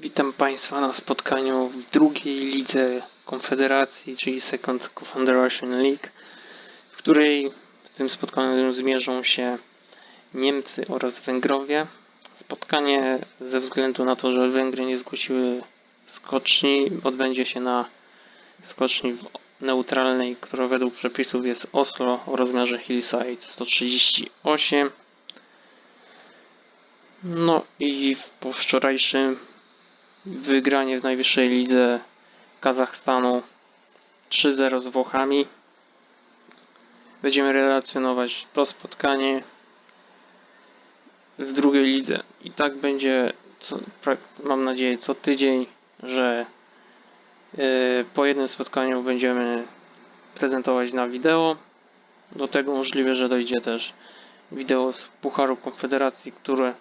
Witam Państwa na spotkaniu w drugiej lidze Konfederacji, czyli Second Confederation League, w której w tym spotkaniu zmierzą się Niemcy oraz Węgrowie. Spotkanie ze względu na to, że Węgry nie zgłosiły skoczni, odbędzie się na skoczni w- neutralnej, która według przepisów jest Oslo o rozmiarze Hillside 138. No i po wczorajszym wygranie w najwyższej lidze Kazachstanu 3-0 z Włochami. Będziemy relacjonować to spotkanie w drugiej lidze. I tak będzie, co, mam nadzieję, co tydzień, że yy, po jednym spotkaniu będziemy prezentować na wideo. Do tego możliwe, że dojdzie też wideo z Pucharu Konfederacji, które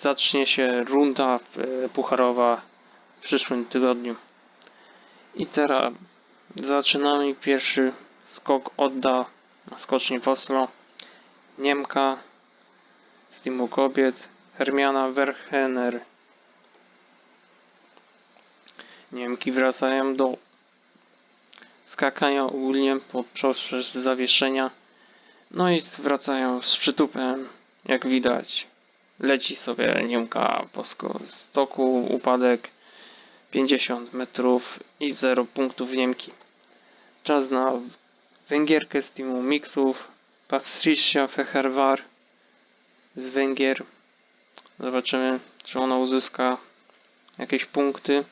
zacznie się runda e, pucharowa w przyszłym tygodniu. I teraz zaczynamy. Pierwszy skok odda skoczni w Oslo. Niemka z teamu kobiet. Hermiana Verhener. Niemki wracają do skakania ogólnie poprzez zawieszenia. No i wracają z przytupem, jak widać. Leci sobie Niemka po stoku, upadek 50 metrów i 0 punktów Niemki. Czas na Węgierkę z teamu mixów. Patricia Fehervar z Węgier. Zobaczymy, czy ona uzyska jakieś punkty.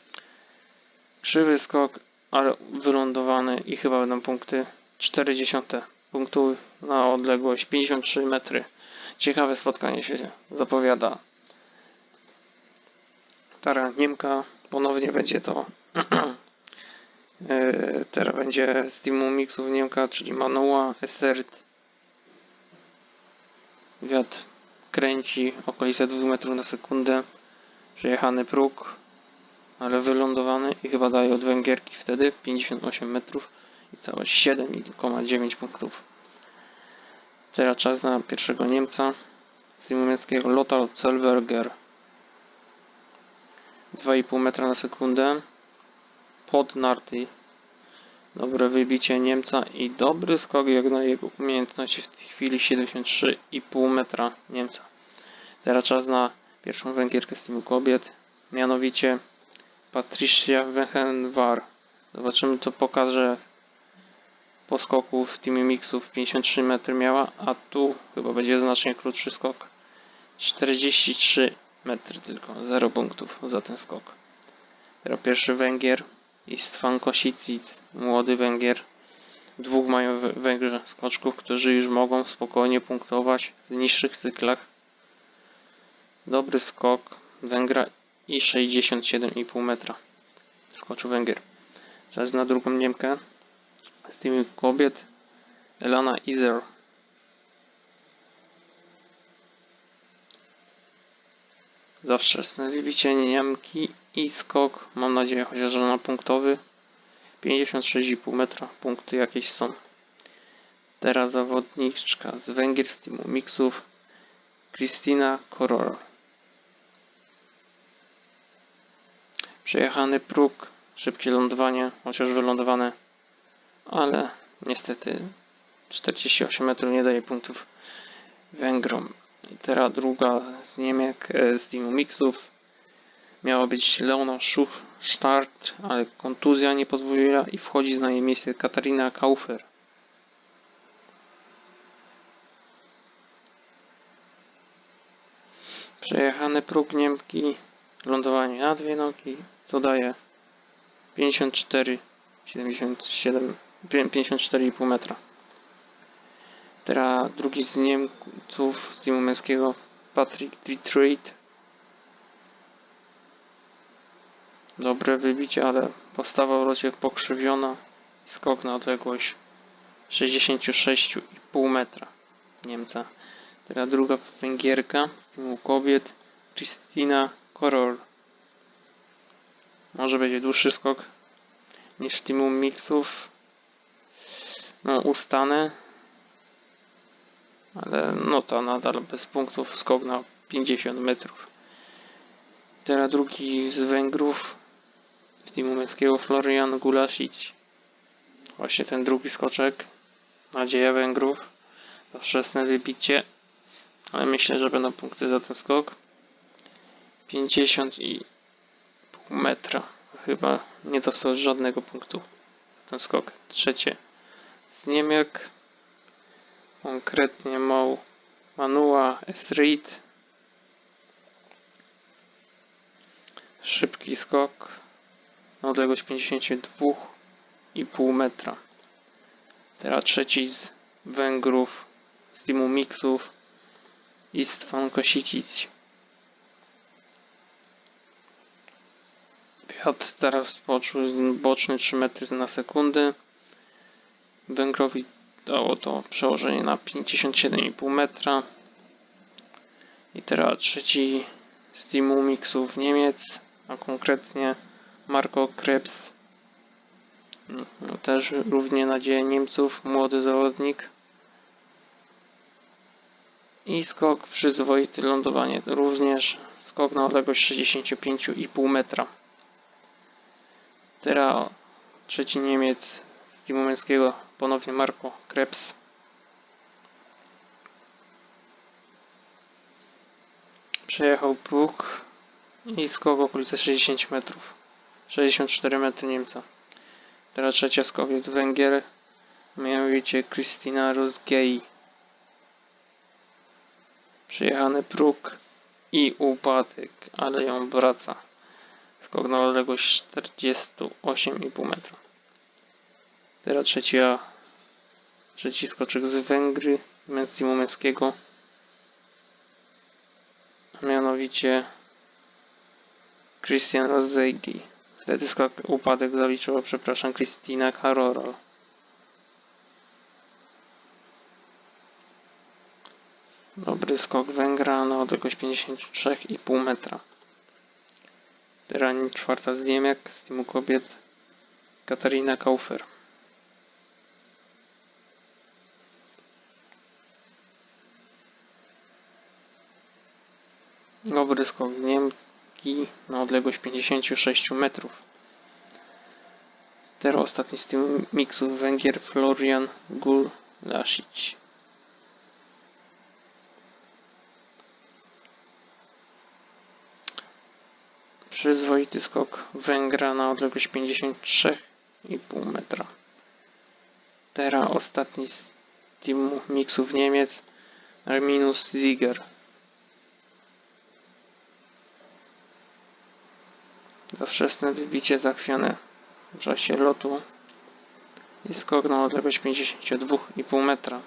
Krzywy skok, ale wylądowany i chyba będą punkty 40 punktów na odległość 53 metry. Ciekawe spotkanie się zapowiada. Tara Niemka ponownie będzie to. E, Teraz będzie z teamu mixów Niemka, czyli Manoa, Essert. Wiatr kręci okolice 2 metrów na sekundę. Przejechany próg, ale wylądowany i chyba daje od Węgierki wtedy 58 metrów i całe 7,9 punktów. Teraz czas na pierwszego Niemca z niemieckiego Lothar Zellweger. 2,5 metra na sekundę. Pod narty. Dobre wybicie Niemca i dobry skok jak na jego umiejętności w tej chwili 73,5 metra Niemca. Teraz czas na pierwszą Węgierkę z kobiet. Mianowicie Patricia Wechenwar. Zobaczymy co pokaże po skoku w teamie mixów 53 metry miała, a tu chyba będzie znacznie krótszy skok. 43 metry tylko, 0 punktów za ten skok. Teraz pierwszy Węgier Istvan Kosicic, młody Węgier. Dwóch mają Wę- Węgrzy skoczków, którzy już mogą spokojnie punktować w niższych cyklach. Dobry skok Węgra i 67,5 metra. Skoczył Węgier. Czas na drugą Niemkę z tymi kobiet Elana Izer. Zawsze wybicie Niemki i skok, mam nadzieję chociaż na punktowy 56,5 metra, punkty jakieś są. Teraz zawodniczka z Węgier z teamu mixów Kristina Koror. Przejechany próg, szybkie lądowanie, chociaż wylądowane ale niestety 48 metrów nie daje punktów Węgrom. Teraz druga z Niemiek e, z teamu mixów miała być Leona Schuch start, ale kontuzja nie pozwoliła i wchodzi na jej miejsce Katarina Kaufer. Przejechany próg Niemki, lądowanie na dwie nogi, co daje 54 77 54,5 metra. Teraz drugi z Niemców z teamu męskiego Patrick Detroit. Dobre wybicie, ale postawa w locie pokrzywiona. Skok na odległość 66,5 metra Niemca. Teraz druga Węgierka z teamu kobiet Kristina Korol. Może będzie dłuższy skok niż teamu mixów. No, ustanę. Ale no to nadal bez punktów skok na 50 metrów. Teraz drugi z Węgrów. Z teamu męskiego Florian Gulasic. Właśnie ten drugi skoczek. Nadzieja Węgrów. To wczesne wybicie. Ale myślę, że będą punkty za ten skok. 50 i pół metra. Chyba nie dostał żadnego punktu. Ten skok. Trzecie. Z Niemiek. Konkretnie Mo Manua Esrit. Szybki skok na odległość 52,5 metra. Teraz trzeci z Węgrów, z teamu Mixów, Istvan Kosicic. Piotr teraz poczuł boczny 3 metry na sekundę. Węgrowi dało to przełożenie na 57,5 metra. I teraz trzeci z teamu Mixów Niemiec, a konkretnie Marco Krebs. No, też równie nadzieja Niemców, młody zawodnik. I skok przyzwoity lądowanie, również skok na odległość 65,5 metra. Teraz trzeci Niemiec z teamu męskiego, ponownie Marco Krebs. Przejechał próg i w okolice 60 metrów. 64 metry Niemca. Teraz trzecia z kobiet Węgier, mianowicie Kristina Rozgei. Przejechany próg i upadek, ale ją wraca. Skok na odległość 48,5 metra. Teraz trzecia, trzeci skoczek z Węgry, teamu męskiego. Mianowicie Christian Rozegi. Wtedy skok upadek zaliczyła, przepraszam, Christina Carorol. Dobry skok Węgra na odległość 53,5 metra. Teraz czwarta z Niemiec z teamu kobiet Katarina Kaufer. Dobry skok z Niemki na odległość 56 metrów. Teraz ostatni z tym miksów Węgier Florian Gulasic. Przyzwoity skok Węgra na odległość 53,5 metra. Teraz ostatni z teamu miksów Niemiec Arminus Ziger. To wczesne wybicie zachwiane w czasie lotu i skok na odległość 52,5 metra.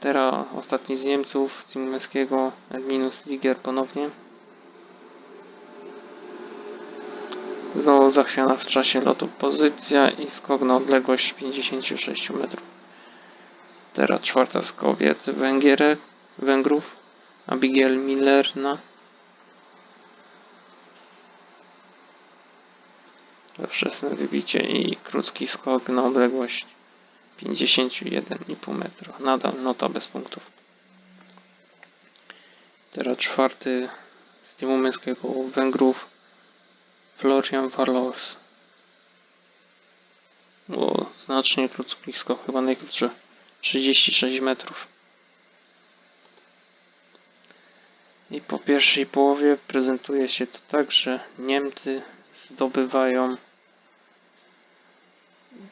Teraz ostatni z Niemców, z teamu męskiego Arminus Ziger ponownie. Znowu zachwiana w czasie lotu pozycja i skok na odległość 56 metrów. Teraz czwarta z kobiet Węgierek, Węgrów, Abigail Millerna. Wczesne wybicie i krótki skok na odległość 51,5 metra. Nadal nota bez punktów. Teraz czwarty z teamu męskiego Węgrów Florian Varlos. Było znacznie krótki skok, chyba najkrótszy 36 metrów. I po pierwszej połowie prezentuje się to tak, że Niemcy zdobywają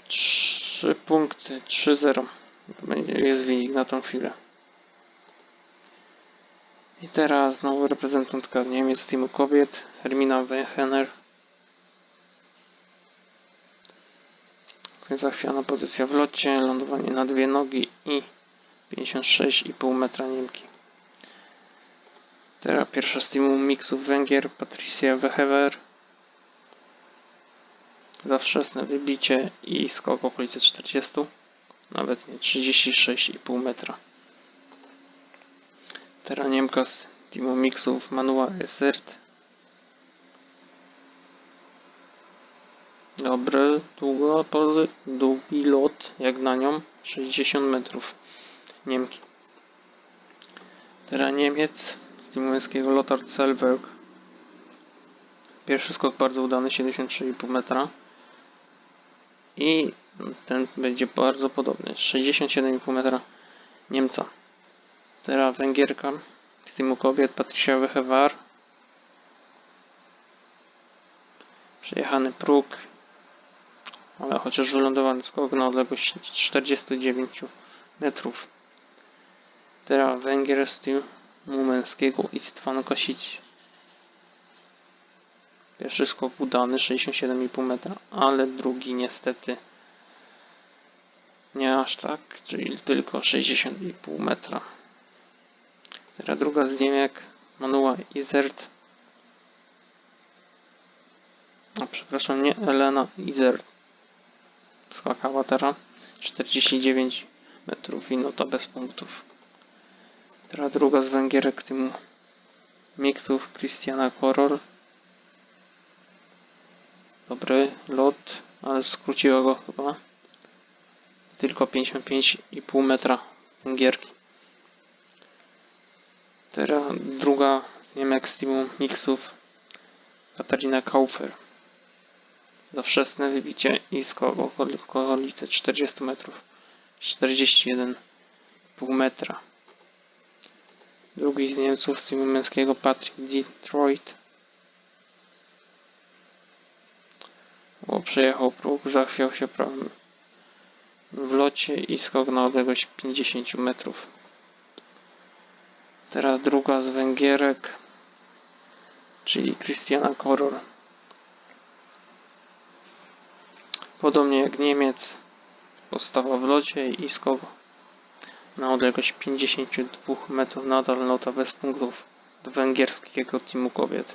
3 punkty, 3-0. To będzie- Jest wynik na tą chwilę. I teraz znowu reprezentantka Niemiec teamu kobiet, Hermina Wehener. Zachwiana pozycja w locie, lądowanie na dwie nogi i 56,5 metra Niemki. Teraz pierwsza z teamu miksów Węgier, Patricia Wehever. Za wczesne wybicie i skok w okolicy 40, nawet nie 36,5 metra. Teraz Niemka z teamu miksów Manua Esert. Dobry, długo długi lot, jak na nią, 60 metrów. Niemki. Teraz Niemiec z teamu męskiego Lothar Selberg. Pierwszy skok bardzo udany, 73,5 metra. I ten będzie bardzo podobny, 67,5 metra Niemca. Teraz Węgierka z teamu kobiet, Patricia Wechewar. Przejechany próg, ale chociaż wylądowany skok na odległość 49 metrów. Teraz Węgier z teamu męskiego Istvan Kosic. Pierwszy skok udany 67,5 metra, ale drugi niestety nie aż tak, czyli tylko 60,5 metra. Teraz druga z Niemiek, Manuła Izert. A przepraszam, nie Elena Izert. Skakała teraz 49 metrów i nota bez punktów. Teraz druga z Węgierek tym miksów Christiana Koror. Dobry lot, ale skróciła go chyba. Tylko 55,5 metra Węgierki. Teraz druga z Niemek z teamu mixów Katarina Kaufer. Za wczesne wybicie i skok w okolice 40 metrów. 41,5 metra. Drugi z Niemców z teamu męskiego Patrick Detroit. Bo przejechał próg, zachwiał się prawym w locie i skok na odległość 50 metrów. Teraz druga z Węgierek, czyli Christiana Koror. Podobnie jak Niemiec, postawa w locie i skok na odległość 52 metrów, nadal nota bez punktów węgierskiego teamu kobiet.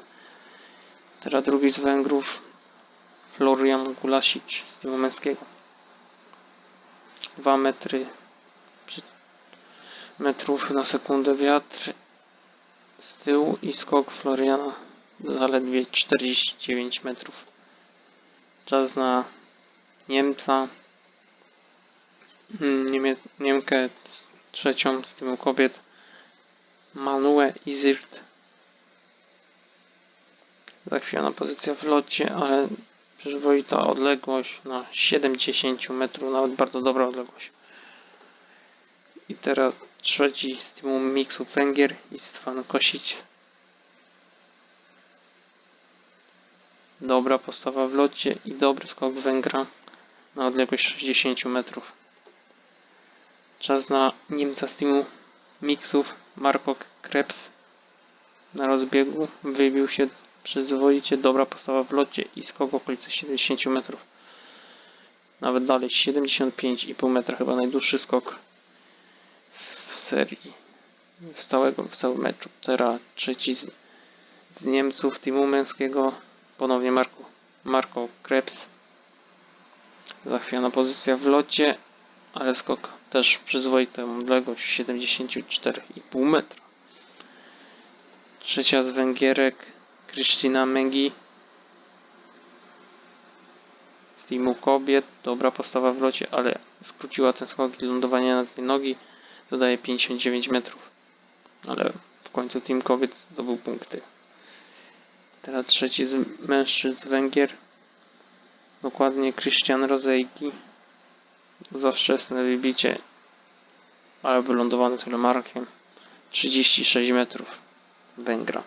Teraz drugi z Węgrów, Florian Gulasic z teamu męskiego. 2 metry metrów na sekundę wiatr z tyłu i skok Floriana zaledwie 49 metrów. Czas na Niemca, mm, Niemie, Niemkę trzecią z tyłu kobiet Manue Izirt. Zachwiana pozycja w locie, ale przyzwoita odległość na 70 metrów, nawet bardzo dobra odległość. I teraz trzeci z teamu miksu Węgier i Stefan Kosić. Dobra postawa w locie i dobry skok Węgra na odległość 60 metrów. Czas na Niemca z teamu miksów Marko Krebs na rozbiegu wybił się przyzwoicie dobra postawa w locie i skok w okolicy 70 metrów. Nawet dalej 75,5 metra chyba najdłuższy skok w serii w całego w całym meczu. Teraz trzeci z, z Niemców teamu męskiego ponownie Marko, Marko Krebs. Zachwiana pozycja w locie, ale skok też przyzwoitą odległość 74,5 metra. Trzecia z Węgierek Krystyna Mengi z teamu kobiet. Dobra postawa w locie, ale skróciła ten skok i lądowanie na dwie nogi. Dodaje 59 metrów. Ale w końcu team kobiet zdobył punkty. Teraz trzeci z mężczyzn Węgier. Dokładnie Christian Rozejki. Za wczesne wybicie, ale wylądowany telemarkiem. 36 metrów Węgra.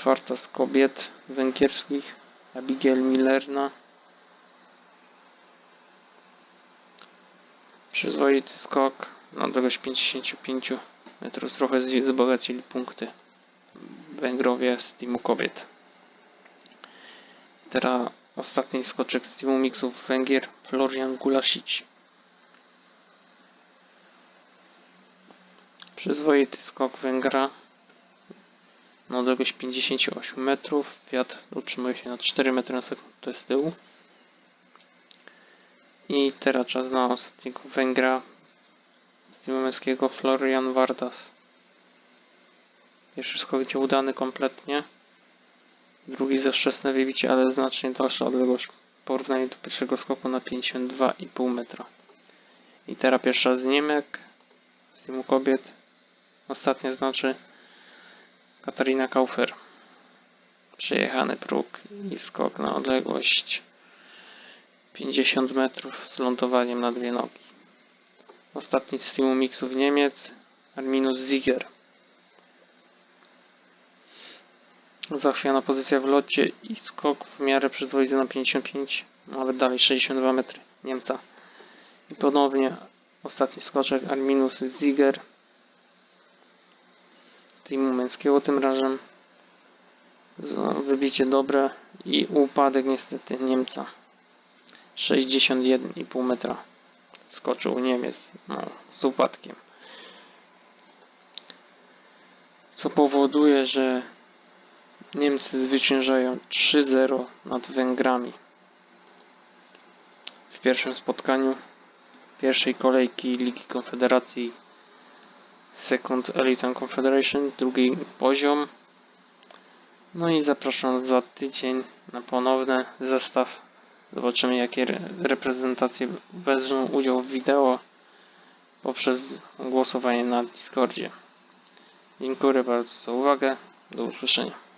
Czwarta z kobiet węgierskich Abigail Millerna. Przyzwoity skok na odległość 55 metrów. Trochę wzbogacili punkty Węgrowie z teamu kobiet. Teraz ostatni skoczek z teamu miksów Węgier Florian Gulasic. Przyzwoity skok Węgra na odległość 58 metrów. Wiatr utrzymuje się na 4 metry na sekundę to jest z tyłu. I teraz czas na ostatniego Węgra z męskiego Florian Vardas. Pierwszy skok udany kompletnie. Drugi za wczesne wybicie, ale znacznie dalsza odległość w porównaniu do pierwszego skoku na 52,5 metra. I teraz pierwsza z Niemek z teamu kobiet. Ostatnia znaczy Katarina Kaufer. Przejechany próg i skok na odległość 50 metrów z lądowaniem na dwie nogi. Ostatni z teamu mixów Niemiec, Arminus Ziger. Zachwiana pozycja w locie i skok w miarę przyzwoity na 55, nawet dalej 62 metry Niemca. I ponownie ostatni skoczek Arminus Ziger. Teamu męskiego tym razem. Wybicie dobre i upadek niestety Niemca. 61,5 metra skoczył Niemiec no, z upadkiem. Co powoduje, że Niemcy zwyciężają 3-0 nad Węgrami. W pierwszym spotkaniu pierwszej kolejki Ligi Konfederacji Second Elite Confederation, drugi poziom. No i zapraszam za tydzień na ponowny zestaw. Zobaczymy jakie re- reprezentacje wezmą udział w wideo poprzez głosowanie na Discordzie. Dziękuję bardzo za uwagę. Do usłyszenia.